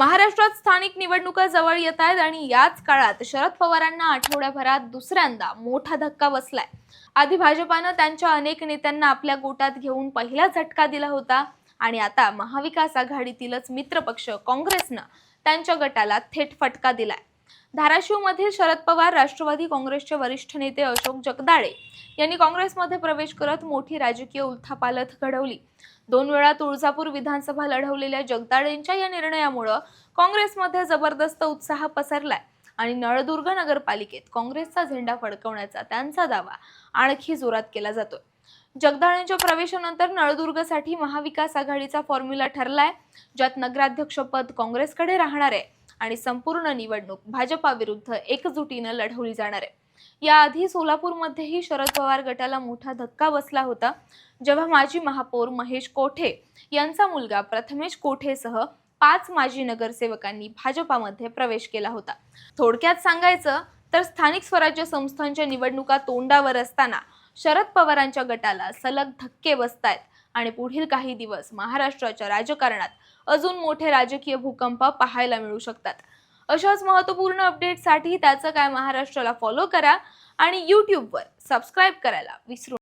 महाराष्ट्रात स्थानिक निवडणुका जवळ येत आहेत आणि याच काळात शरद पवारांना आठवड्याभरात दुसऱ्यांदा मोठा धक्का बसलाय. आधी भाजपानं त्यांच्या अनेक नेत्यांना आपल्या गोटात घेऊन पहिला झटका दिला होता आणि आता महाविकास आघाडीतीलच मित्रपक्ष काँग्रेसनं त्यांच्या गटाला थेट फटका दिलाय. धाराशिवमधील शरद पवार राष्ट्रवादी काँग्रेसचे वरिष्ठ नेते अशोक जगदाळे यांनी काँग्रेसमध्ये प्रवेश करत मोठी राजकीय उलथापालथ घडवली. दोन वेळा तुळजापूर विधानसभा लढवलेल्या जगदाळेंच्या या निर्णयामुळं काँग्रेसमध्ये जबरदस्त उत्साह पसरलाय आणि नळदुर्ग नगरपालिकेत काँग्रेसचा झेंडा फडकवण्याचा त्यांचा दावा आणखी जोरात केला जातोय. जगदाळेंच्या प्रवेशानंतर नळदुर्गसाठी महाविकास आघाडीचा फॉर्म्युला ठरलाय ज्यात नगराध्यक्षपद काँग्रेसकडे राहणार आहे आणि संपूर्ण निवडणूक भाजपाविरुद्ध एकजुटीनं लढवली जाणार आहे. याआधी सोलापूरमध्येही शरद पवार गटाला मोठा धक्का बसला होता. जेव्हा माजी महापौर महेश कोठे यांचा मुलगा प्रथमेश कोठेसह पाच माजी नगरसेवकांनी भाजपामध्ये प्रवेश केला होता. थोडक्यात सांगायचं तर स्थानिक स्वराज्य संस्थांच्या निवडणुका तोंडावर असताना शरद पवारांच्या गटाला सलग धक्के बसतायत आणि पुढील काही दिवस महाराष्ट्राच्या राजकारणात अजून मोठे राजकीय भूकंप पाहायला मिळू शकतात. अशाच महत्त्वपूर्ण अपडेटसाठी त्याचं काय महाराष्ट्राला फॉलो करा आणि यूट्यूबवर सबस्क्राईब करायला विसरू